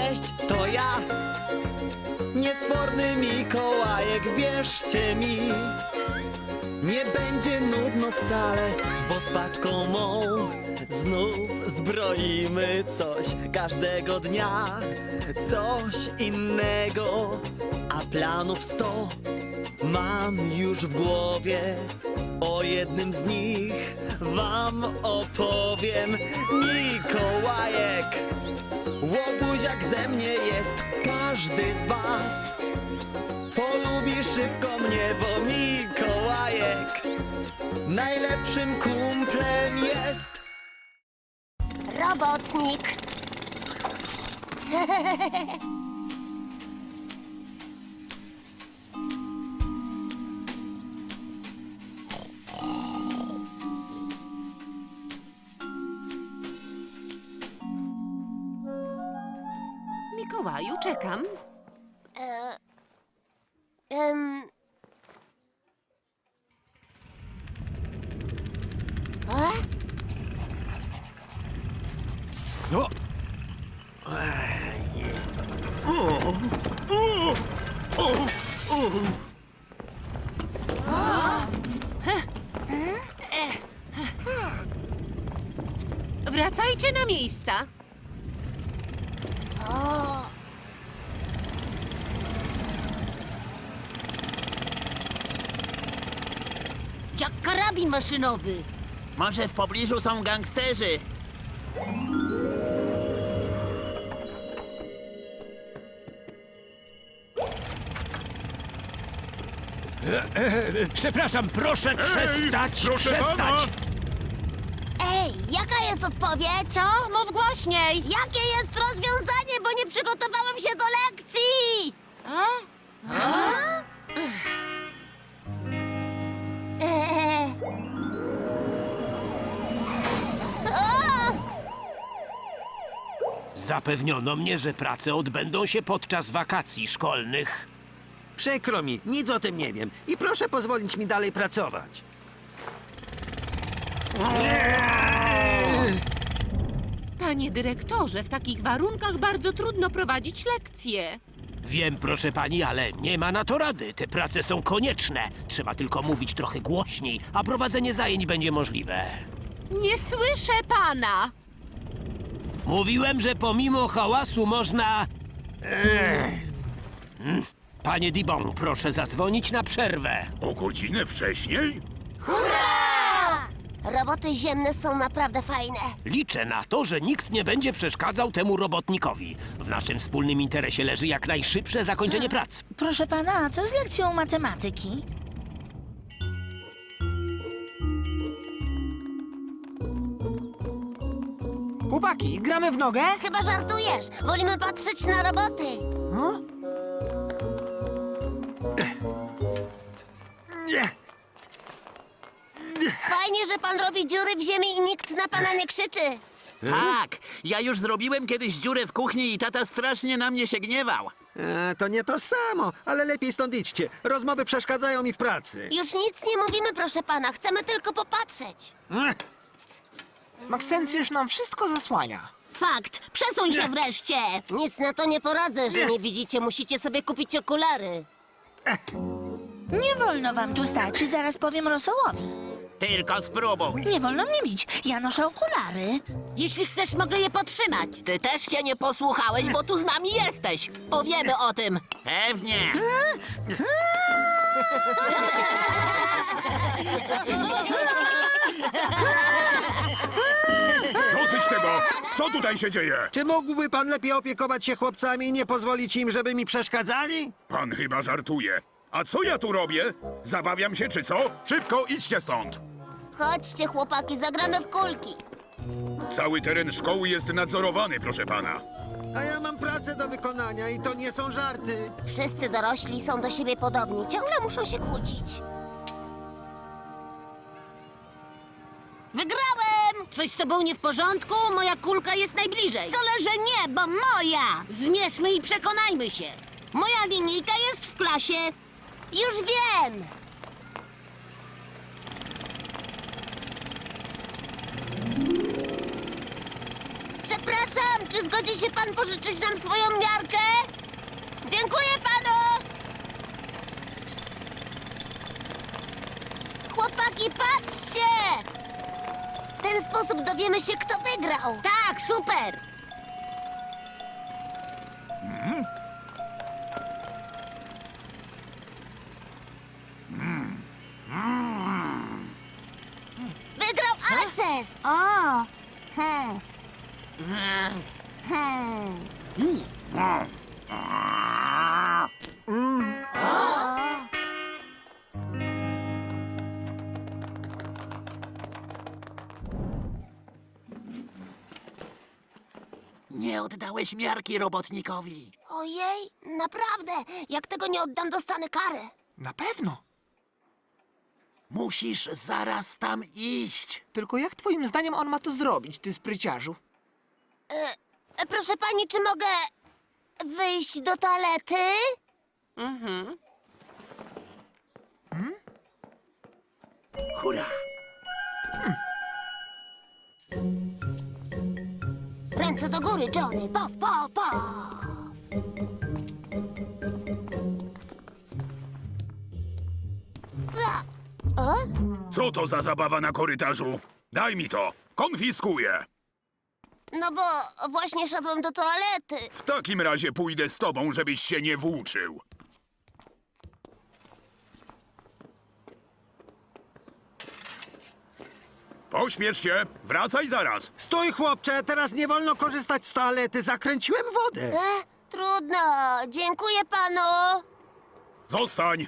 Cześć, to ja. Niesforny Mikołajek, wierzcie mi. Nie będzie nudno wcale, bo z paczką mą znów zbroimy coś każdego dnia. Coś innego, a planów sto mam już w głowie. O jednym z nich wam opowiem. Mikołajek, łobuziak ze mnie jest każdy z was. Polubi szybko mnie, bo Mikołajek najlepszym kumplem jest. Robotnik. Wracajcie na miejsca. Jak karabin maszynowy. Może w pobliżu są gangsterzy. Przepraszam, proszę przestać, proszę przestać! pana! Ej, jaka jest odpowiedź? Co? Mów głośniej. Jakie jest rozwiązanie, bo nie przygotowałem się do lekcji? Eee. O! Zapewniono mnie, że prace odbędą się podczas wakacji szkolnych. Przykro mi, nic o tym nie wiem. I proszę pozwolić mi dalej pracować. Panie dyrektorze, w takich warunkach bardzo trudno prowadzić lekcje. Wiem, proszę pani, ale nie ma na to rady. Te prace są konieczne. Trzeba tylko mówić trochę głośniej, a prowadzenie zajęć będzie możliwe. Nie słyszę pana. Mówiłem, że pomimo hałasu można. Ech. Mm. Panie Dibon, proszę zadzwonić na przerwę. O godzinę wcześniej? Roboty ziemne są naprawdę fajne. Liczę na to, że nikt nie będzie przeszkadzał temu robotnikowi. W naszym wspólnym interesie leży jak najszybsze zakończenie prac. Proszę pana, a co z lekcją matematyki? Chłopaki, gramy w nogę? Chyba żartujesz. Wolimy patrzeć na roboty. Nie! Fajnie, że pan robi dziury w ziemi i nikt na pana nie krzyczy. Tak, ja już zrobiłem kiedyś dziurę w kuchni i tata strasznie na mnie się gniewał. E, to nie to samo, ale lepiej stąd idźcie. Rozmowy przeszkadzają mi w pracy. Już nic nie mówimy, proszę pana. Chcemy tylko popatrzeć. Maksencjusz nam wszystko zasłania. Fakt. Przesuń się wreszcie. Nic na to nie poradzę, że nie widzicie. Musicie sobie kupić okulary. Nie wolno wam tu stać, zaraz powiem Rosołowi. Tylko spróbuj. Nie wolno mnie bić, ja noszę okulary. Jeśli chcesz, mogę je podtrzymać. Ty też się nie posłuchałeś, bo tu z nami jesteś. Powiemy o tym. Pewnie. Dosyć tego! Co tutaj się dzieje? Czy mógłby pan lepiej opiekować się chłopcami i nie pozwolić im, żeby mi przeszkadzali? Pan chyba żartuje. A co ja tu robię? Zabawiam się czy co? Szybko idźcie stąd! Chodźcie, chłopaki, zagramy w kulki. Cały teren szkoły jest nadzorowany, proszę pana. A ja mam pracę do wykonania i to nie są żarty. Wszyscy dorośli są do siebie podobni. Ciągle muszą się kłócić. Wygrałem! Coś z tobą nie w porządku? Moja kulka jest najbliżej. Wcale, że nie, bo moja! Zmierzmy i przekonajmy się. Moja linijka jest w klasie. Już wiem! Przepraszam, czy Czy zgodzi się pan pożyczyć nam swoją miarkę? Dziękuję panu! Chłopaki, patrzcie! W ten sposób dowiemy się, kto wygrał. Tak, super! Wygrał Alcest! O! Hmm. Hmm. Nie oddałeś miarki robotnikowi. Ojej, naprawdę! Jak tego nie oddam, dostanę karę. Na pewno. Musisz zaraz tam iść. Tylko jak twoim zdaniem on ma to zrobić, ty spryciarzu? E, Proszę pani, czy mogę wyjść do toalety? Hurra! Ręce do góry, Johnny! Pow, pow, pow! O? Co to za zabawa na korytarzu? Daj mi to. Konfiskuję. No bo właśnie szedłem do toalety. W takim razie pójdę z tobą, żebyś się nie włóczył. Pośpiesz się, wracaj zaraz. Stój, chłopcze, teraz nie wolno korzystać z toalety. Zakręciłem wodę. E, trudno. Dziękuję panu. Zostań.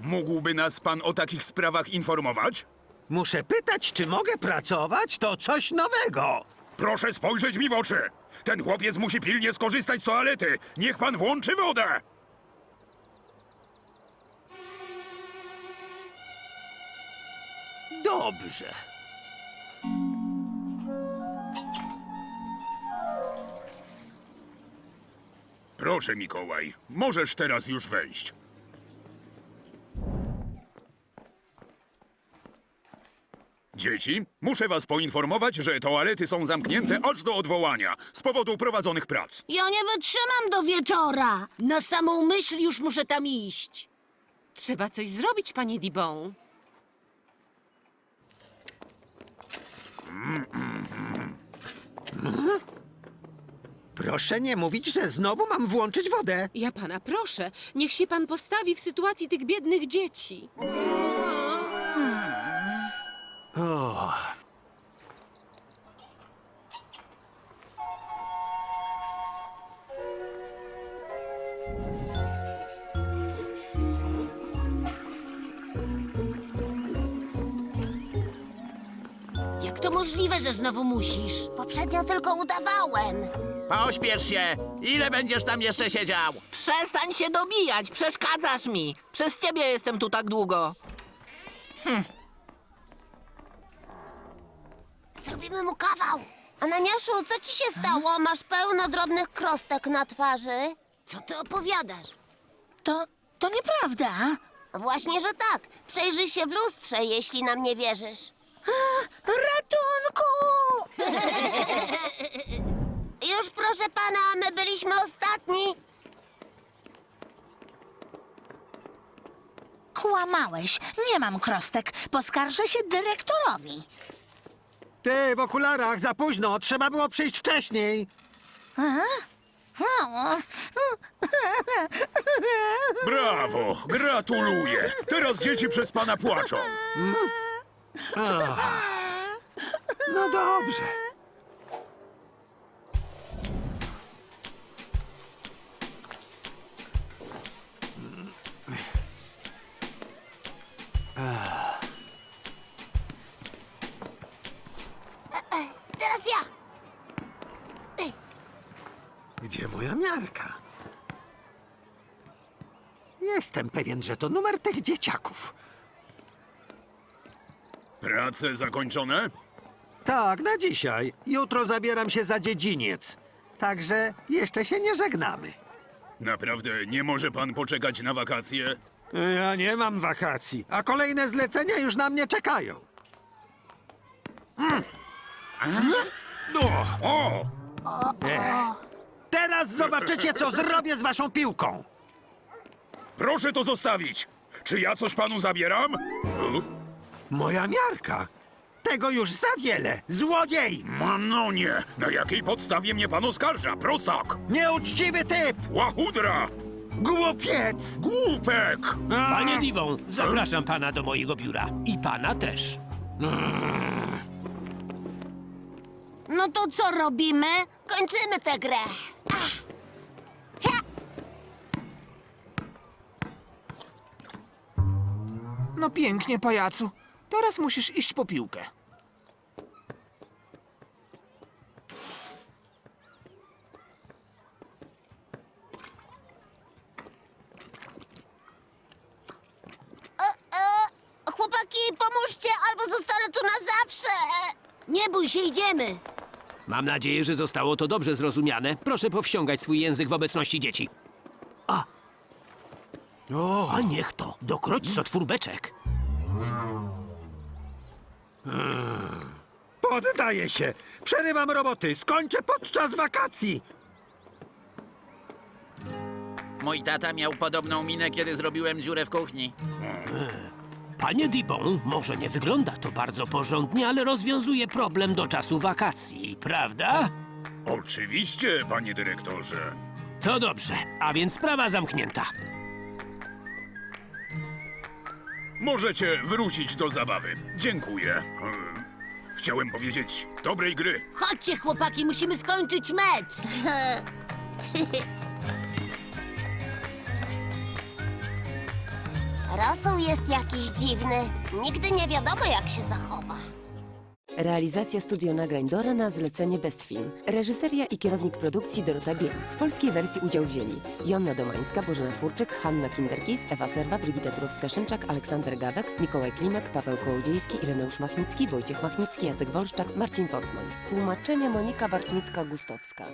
Mógłby nas pan o takich sprawach informować? Muszę pytać, czy mogę pracować? To coś nowego. Proszę spojrzeć mi w oczy. Ten chłopiec musi pilnie skorzystać z toalety. Niech pan włączy wodę. Dobrze. Proszę, Mikołaj, możesz teraz już wejść. Dzieci, muszę was poinformować, że toalety są zamknięte aż do odwołania z powodu prowadzonych prac. Ja nie wytrzymam do wieczora. Na samą myśl już muszę tam iść. Trzeba coś zrobić, panie Dibon. Proszę nie mówić, że znowu mam włączyć wodę. Ja pana proszę, niech się pan postawi w sytuacji tych biednych dzieci. Jak to możliwe, że znowu musisz? Poprzednio tylko udawałem. Pośpiesz się. Ile będziesz tam jeszcze siedział? Przestań się dobijać, przeszkadzasz mi. Przez ciebie jestem tu tak długo. Zrobimy mu kawał. Ananiaszu, co ci się stało? Masz pełno drobnych krostek na twarzy. Co ty opowiadasz? To, to nieprawda. Właśnie, że tak. Przejrzyj się w lustrze, jeśli nam nie wierzysz. Ratunku! Już proszę pana, my byliśmy ostatni. Kłamałeś. Nie mam krostek. Poskarżę się dyrektorowi. Ty, w okularach, za późno. Trzeba było przyjść wcześniej. Brawo, gratuluję. Teraz dzieci przez pana płaczą. No dobrze. Jestem pewien, że to numer tych dzieciaków. Prace zakończone? Tak, na dzisiaj. Jutro zabieram się za dziedziniec. Także jeszcze się nie żegnamy. Naprawdę nie może pan poczekać na wakacje? Ja nie mam wakacji, a kolejne zlecenia już na mnie czekają. No, o! Teraz zobaczycie, co zrobię z waszą piłką. Proszę to zostawić. Czy ja coś panu zabieram? E? Moja miarka. Tego już za wiele. Złodziej! No nie. Na jakiej podstawie mnie pan oskarża? Prostak! Nieuczciwy typ! Łachudra! Głupiec! Głupek! Panie Dibon, zapraszam pana do mojego biura. I pana też. No to co robimy? Kończymy tę grę. No pięknie, pajacu. Teraz musisz iść po piłkę. Chłopaki, pomóżcie, albo zostanę tu na zawsze. Nie bój się, idziemy. Mam nadzieję, że zostało to dobrze zrozumiane. Proszę powściągać swój język w obecności dzieci. O, A niech to, dokroć co twórbeczek. poddaję się. Przerywam roboty. Skończę podczas wakacji. Mój tata miał podobną minę, kiedy zrobiłem dziurę w kuchni. Panie Dibon, może nie wygląda to bardzo porządnie, ale rozwiązuje problem do czasu wakacji, prawda? Oczywiście, panie dyrektorze. To dobrze, a więc sprawa zamknięta. Możecie wrócić do zabawy. Dziękuję. E, Chciałem powiedzieć dobrej gry. Chodźcie, chłopaki, musimy skończyć mecz. Rosół jest jakiś dziwny. Nigdy nie wiadomo, jak się zachowa. Realizacja studio nagrań Dora na zlecenie Best Film. Reżyseria i kierownik produkcji Dorota Biel. W polskiej wersji udział wzięli Jonna Domańska, Bożena Furczyk, Hanna Kinderkis, Ewa Serwa, Brigita Turowska-Szymczak, Aleksander Gawek, Mikołaj Klimek, Paweł Kołodziejski, Ireneusz Machnicki, Wojciech Machnicki, Jacek Wolszczak, Marcin Fortman. Tłumaczenie Monika Bartnicka-Gustowska.